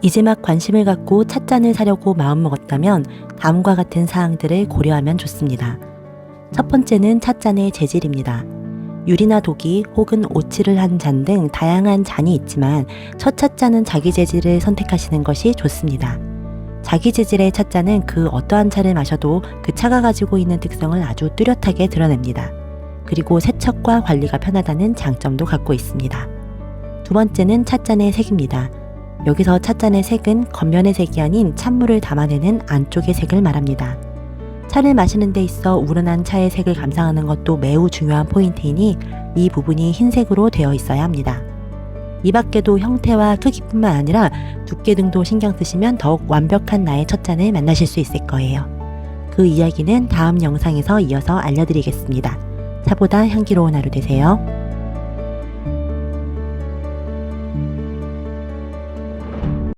이제 막 관심을 갖고 찻잔을 사려고 마음먹었다면 다음과 같은 사항들을 고려하면 좋습니다. 첫 번째는 찻잔의 재질입니다. 유리나 독이 혹은 오칠을 한잔 등 다양한 잔이 있지만 첫 찻잔은 자기 재질을 선택하시는 것이 좋습니다. 자기 재질의 찻잔은 그 어떠한 차를 마셔도 그 차가 가지고 있는 특성을 아주 뚜렷하게 드러냅니다. 그리고 세척과 관리가 편하다는 장점도 갖고 있습니다. 두 번째는 찻잔의 색입니다. 여기서 찻잔의 색은 겉면의 색이 아닌 찬물을 담아내는 안쪽의 색을 말합니다. 차를 마시는 데 있어 우러난 차의 색을 감상하는 것도 매우 중요한 포인트이니 이 부분이 흰색으로 되어 있어야 합니다. 이 밖에도 형태와 크기뿐만 아니라 두께 등도 신경 쓰시면 더욱 완벽한 나의 첫 잔을 만나실 수 있을 거예요. 그 이야기는 다음 영상에서 이어서 알려드리겠습니다. 차보다 향기로운 하루 되세요.